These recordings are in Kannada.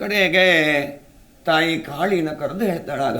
ಕಡೆಗೆ ತಾಯಿ ಕಾಳಿನ ಕರೆದು ಹೇಳ್ತಾಳಾಗ,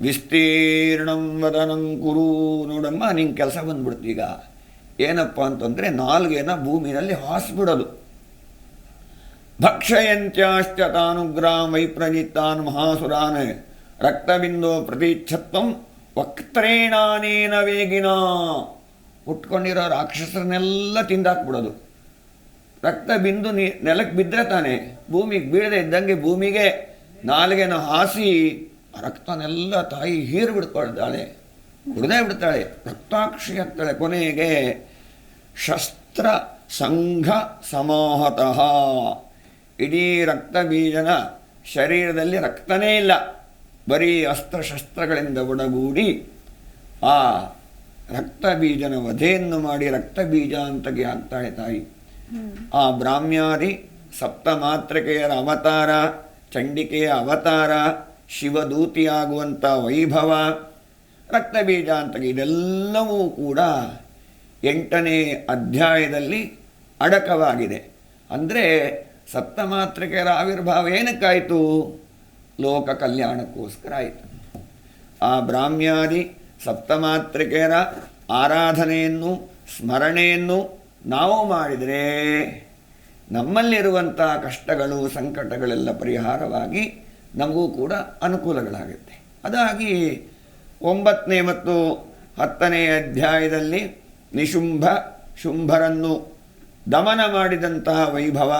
ವಿಸ್ತೀರ್ಣಂ ವದನಂ ಕುರು ನೋಡಮ್ಮ, ನಿಂಗೆ ಕೆಲಸ ಬಂದ್ಬಿಡ್ತೀಗ ಏನಪ್ಪ ಅಂತಂದರೆ ನಾಲ್ಗೇನ ಭೂಮಿನಲ್ಲಿ ಹಾಸ್ಬಿಡೋದು. ಭಕ್ಷಯಂತ್ಯಾಶ್ಚ ತಾನುಗ್ರಾಂ ವೈಪ್ರಜಿತ್ತಾನ್ ಮಹಾಸುರಾನ್, ರಕ್ತಬಿಂದು ಪ್ರತೀಚ್ಛತ್ವಂ ವಕ್ತ್ರೇಣಾನೇನ ವೇಗಿನ. ಉಟ್ಕೊಂಡಿರೋ ರಾಕ್ಷಸರನ್ನೆಲ್ಲ ತಿಂದಾಕ್ಬಿಡೋದು. ರಕ್ತ ಬಿಂದು ನೀ ನೆಲಕ್ಕೆ ಬಿದ್ದರೆ ತಾನೆ, ಭೂಮಿಗೆ ಬೀಳದೆ ಇದ್ದಂಗೆ ಭೂಮಿಗೆ ನಾಲಿಗೆನ ಹಾಸಿ ರಕ್ತನೆಲ್ಲ ತಾಯಿ ಹೀರು ಬಿಡ್ಕೊಳ್ತಾಳೆ, ಕುಡ್ದೇ ಬಿಡ್ತಾಳೆ. ರಕ್ತಾಕ್ಷಿ ಆಗ್ತಾಳೆ ಕೊನೆಗೆ. ಶಸ್ತ್ರ ಸಂಘ ಸಮಾಹತಃ. ಇಡೀ ರಕ್ತ ಬೀಜನ ಶರೀರದಲ್ಲಿ ರಕ್ತನೇ ಇಲ್ಲ. ಬರೀ ಅಸ್ತ್ರಶಸ್ತ್ರಗಳಿಂದ ಒಡಗೂಡಿ ಆ ರಕ್ತ ಬೀಜನ ವಧೆಯನ್ನು ಮಾಡಿ ರಕ್ತ ಬೀಜ ಅಂತಗೆ ಆಗ್ತಾಳೆ ತಾಯಿ. ಆ ಬ್ರಾಹ್ಮ್ಯಾದಿ ಸಪ್ತ ಮಾತೃಕೆಯರ ಅವತಾರ, ಚಂಡಿಕೆಯ ಅವತಾರ ಶಿವದೂತಿಯಾಗುವಂಥ ವೈಭವ, ರಕ್ತಬೀಜ ಅಂತ ಇದೆಲ್ಲವೂ ಕೂಡ ಎಂಟನೇ ಅಧ್ಯಾಯದಲ್ಲಿ ಅಡಕವಾಗಿದೆ. ಅಂದರೆ ಸಪ್ತಮಾತ್ರಿಕೆಯರ ಆವಿರ್ಭಾವ ಏನಕ್ಕಾಯಿತು ಲೋಕ ಕಲ್ಯಾಣಕ್ಕೋಸ್ಕರ ಆಯಿತು. ಆ ಬ್ರಾಹ್ಮ್ಯಾದಿ ಸಪ್ತಮಾತೃಕೆಯರ ಆರಾಧನೆಯನ್ನು, ಸ್ಮರಣೆಯನ್ನು ನಾವು ಮಾಡಿದರೆ ನಮ್ಮಲ್ಲಿರುವಂಥ ಕಷ್ಟಗಳು, ಸಂಕಟಗಳೆಲ್ಲ ಪರಿಹಾರವಾಗಿ ನಮಗೂ ಕೂಡ ಅನುಕೂಲಗಳಾಗುತ್ತೆ. ಅದಾಗಿ ಒಂಬತ್ತನೇ ಮತ್ತು ಹತ್ತನೇ ಅಧ್ಯಾಯದಲ್ಲಿ ನಿಶುಂಭ ಶುಂಭರನ್ನು ದಮನ ಮಾಡಿದಂತಹ ವೈಭವ.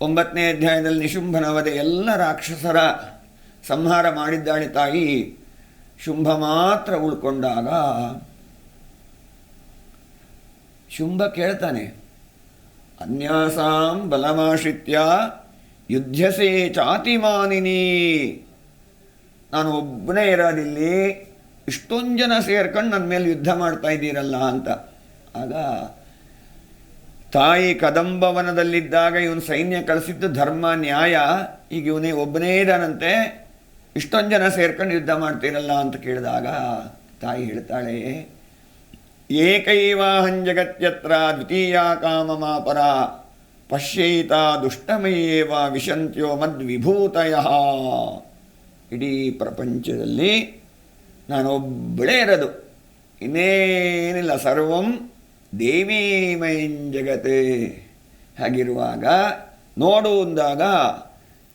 ಒಂಬತ್ತನೇ ಅಧ್ಯಾಯದಲ್ಲಿ ನಿಶುಂಭನವದೆ ಎಲ್ಲ ರಾಕ್ಷಸರ ಸಂಹಾರ ಮಾಡಿದ್ದಾಳೆ ತಾಯಿ. ಶುಂಭ ಮಾತ್ರ ಉಳ್ಕೊಂಡಾಗ ಶುಂಭ ಕೇಳ್ತಾನೆ. ಅನ್ಯಾಸಾಂ ಬಲಮಾಶ್ರಿತ್ಯ, ಯುದ್ಧಸೇ ಚಾತಿಮಾನಿನಿ. ನಾನು ಒಬ್ಬನೇ ಇರೋದಿಲ್ಲಿ, ಇಷ್ಟೊಂದು ಜನ ಸೇರ್ಕೊಂಡು ನನ್ನ ಮೇಲೆ ಯುದ್ಧ ಮಾಡ್ತಾ ಇದ್ದೀರಲ್ಲ ಅಂತ. ಆಗ ತಾಯಿ ಕದಂಬವನದಲ್ಲಿದ್ದಾಗ ಇವನು ಸೈನ್ಯ ಕಳಿಸಿದ್ದು ಧರ್ಮ, ನ್ಯಾಯ, ಈಗ ಇವನೇ ಒಬ್ಬನೇ ಇದ್ದಾನಂತೆ ಇಷ್ಟೊಂದು ಜನ ಸೇರ್ಕೊಂಡು ಯುದ್ಧ ಮಾಡ್ತೀರಲ್ಲ ಅಂತ ಕೇಳಿದಾಗ ತಾಯಿ ಹೇಳ್ತಾಳೆ ಏಕೈವಾಹಂ ಜಗತ್ಯತ್ರ ದ್ವಿತೀಯ ಕಾಮಮಾಪರ. ಪಶ್ಯೈತ ದುಷ್ಟಮಯೇವ ವಿಶಂತ್ಯೋ ಮದ್ವಿಭೂತಯ. ಇಡೀ ಪ್ರಪಂಚದಲ್ಲಿ ನಾನೊಬ್ಬಳೇ ಇರೋದು. ಇನ್ನೇನಿಲ್ಲ, ಸರ್ವಂ ದೇವೀಮಯಂ ಜಗತೆ. ಹಾಗಿರುವಾಗ ನೋಡು ಅಂದಾಗ,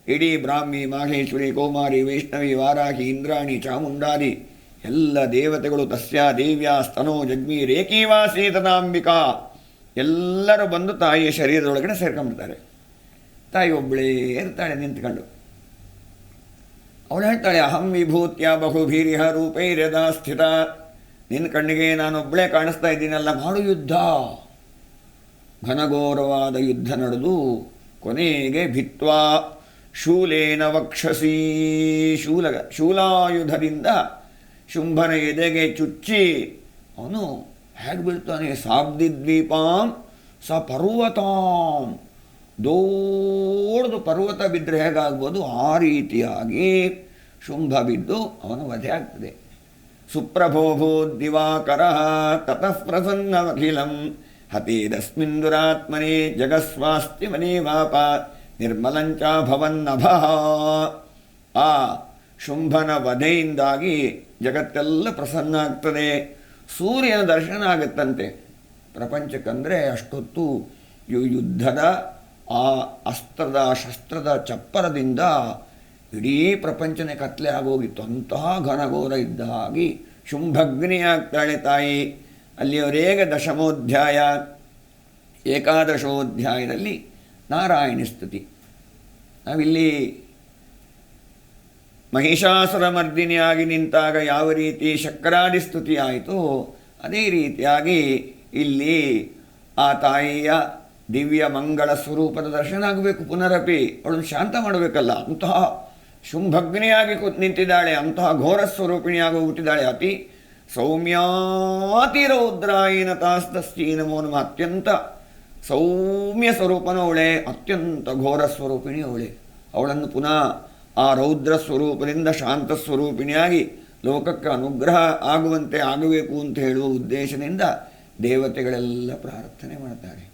ಇಡೀ ಬ್ರಾಹ್ಮಿ, ಮಾಹೇಶ್ವರಿ, ಕೌಮಾರಿ, ವೈಷ್ಣವಿ, ವಾರಾಹಿ, ಇಂದ್ರಾಣಿ ಚಾಮುಂಡಾದಿ ಎಲ್ಲ ದೇವತೆಗಳು ತಸ್ಯ ದೇವ್ಯ ಸ್ತನೋ ಜಗ್ಮಿ ರೇಖೀವಾ ಸೀತನಾಂಬಿಕಾ ಎಲ್ಲರೂ ಬಂದು ತಾಯಿಯ ಶರೀರದೊಳಗಡೆ ಸೇರ್ಕೊಂಡ್ಬಿಡ್ತಾರೆ. ತಾಯಿ ಒಬ್ಬಳೇ ಇರ್ತಾಳೆ, ನಿಂತ್ಕೊಂಡು. ಅವಳು ಹೇಳ್ತಾಳೆ, ಅಹಂ ವಿಭೂತ್ಯ ಬಹುಭೀರಿಹ ರೂಪೈರ್ಯದ ಸ್ಥಿತ. ನಿನ್ನ ಕಣ್ಣಿಗೆ ನಾನೊಬ್ಬಳೇ ಕಾಣಿಸ್ತಾ ಇದ್ದೀನಲ್ಲ, ಮಾಡು ಯುದ್ಧ. ಘನಘೋರವಾದ ಯುದ್ಧ ನಡೆದು ಕೊನೆಗೆ ಭಿತ್ವಾ ಶೂಲೇನ ವಕ್ಷಸಿ. ಶೂಲ, ಶೂಲಾಯುಧದಿಂದ ಶುಂಭನ ಎದೆಗೆ ಚುಚ್ಚಿ, ಅವನು ಹೇಗೆ ಬೀಳ್ತಾನೆ? ಸಾಬ್ದಿದ್ವೀಪಾಂ ಸ ಪರ್ವತಾಂ. ದೊಡ್ಡದು ಪರ್ವತ ಬಿದ್ದರೆ ಹೇಗಾಗ್ಬೋದು? ಆ ರೀತಿಯಾಗಿ ಶುಂಭ ಬಿದ್ದು ಅವನ ವಧೆ ಆಗ್ತದೆ. ಸುಪ್ರಭೋಭೋ ದಿವಾಕರ ತತಃ ಪ್ರಸನ್ನಮಖಿಲಂ ಹತೇದಸ್ಮಿನ್ ದುರಾತ್ಮನೆ ಜಗಸ್ವಾಸ್ತಿ ಜಗಸ್ವಾಸ್ತ್ಯವನೇವಾಪ ವಾಪ ನಿರ್ಮಲಂಚಾಭವನ್ನಭ ಆ ಶುಂಭನ ವಧೆಯಿಂದಾಗಿ ಜಗತ್ತೆಲ್ಲ ಪ್ರಸನ್ನ ಆಗ್ತದೆ. ಸೂರ್ಯನ ದರ್ಶನ ಆಗುತ್ತಂತೆ. ಪ್ರಪಂಚಕ್ಕಂದರೆ ಅಷ್ಟೊತ್ತು ಯುದ್ಧದ, ಆ ಅಸ್ತ್ರದ, ಶಸ್ತ್ರದ ಚಪ್ಪರದಿಂದ ಇಡೀ ಪ್ರಪಂಚನೇ ಕತ್ಲೆ ಆಗೋಗಿತ್ತು. ಅಂತಹ ಘನಘೋರ ಇದ್ದ ಹಾಗೆ ಶುಂಭಗ್ನಿ ಆಗ್ತಾಳೆ ತಾಯಿ. ಅಲ್ಲಿಯವರೆಗೆ ದಶಮೋಧ್ಯಾಯ, ಏಕಾದಶೋಧ್ಯಾಯದಲ್ಲಿ ನಾರಾಯಣಿ ಸ್ತುತಿ. ನಾವಿಲ್ಲಿ ಮಹಿಷಾಸುರ ಮರ್ದಿನಿಯಾಗಿ ನಿಂತಾಗ ಯಾವ ರೀತಿ ಶಕ್ರಾದಿ ಸ್ತುತಿ ಆಯಿತು, ಅದೇ ರೀತಿಯಾಗಿ ಇಲ್ಲಿ ಆ ತಾಯಿಯ ದಿವ್ಯ ಮಂಗಳ ಸ್ವರೂಪದ ದರ್ಶನ ಆಗಬೇಕು ಪುನರಪಿ. ಅವಳನ್ನು ಶಾಂತ ಮಾಡಬೇಕಲ್ಲ, ಅಂತಹ ಶುಂಭಗ್ನಿಯಾಗಿ ಕೂತ್ ನಿಂತಿದ್ದಾಳೆ, ಅಂತಹ ಘೋರ ಸ್ವರೂಪಿಣಿಯಾಗಿ ಹುಟ್ಟಿದ್ದಾಳೆ ಅತಿ ಸೌಮ್ಯಾತಿ ರೌದ್ರಾಯಿನ ತಾಸ್ತಸ್ತಿ ನಮೋ ನಮ, ಅತ್ಯಂತ ಸೌಮ್ಯ ಸ್ವರೂಪನ ಅವಳೆ ಅತ್ಯಂತ ಘೋರ ಸ್ವರೂಪಿಣಿ ಅವಳೆ ಅವಳನ್ನು ಪುನಃ ಆ ರೌದ್ರ ಸ್ವರೂಪದಿಂದ ಶಾಂತ ಸ್ವರೂಪಿಣಿಯಾಗಿ ಲೋಕಕ್ಕೆ ಅನುಗ್ರಹ ಆಗುವಂತೆ ಆಗಬೇಕು ಅಂತ ಹೇಳುವ ಉದ್ದೇಶದಿಂದ ದೇವತೆಗಳೆಲ್ಲ ಪ್ರಾರ್ಥನೆ ಮಾಡ್ತಾರೆ.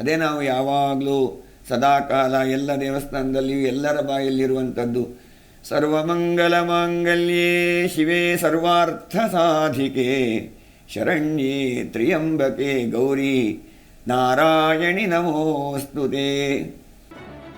ಅದೇ ನಾವು ಯಾವಾಗಲೂ ಸದಾಕಾಲ ಎಲ್ಲ ದೇವಸ್ಥಾನದಲ್ಲಿಯೂ ಎಲ್ಲರ ಬಾಯಲ್ಲಿರುವಂಥದ್ದು, ಸರ್ವಮಂಗಲ ಮಾಂಗಲ್ಯೇ ಶಿವೇ ಸರ್ವಾರ್ಥ ಸಾಧಿಕೆ, ಶರಣ್ಯೇ ತ್ರಿಯಂಬಕೆ ಗೌರಿ, ನಾರಾಯಣಿ ನಮೋಸ್ತುತೆ.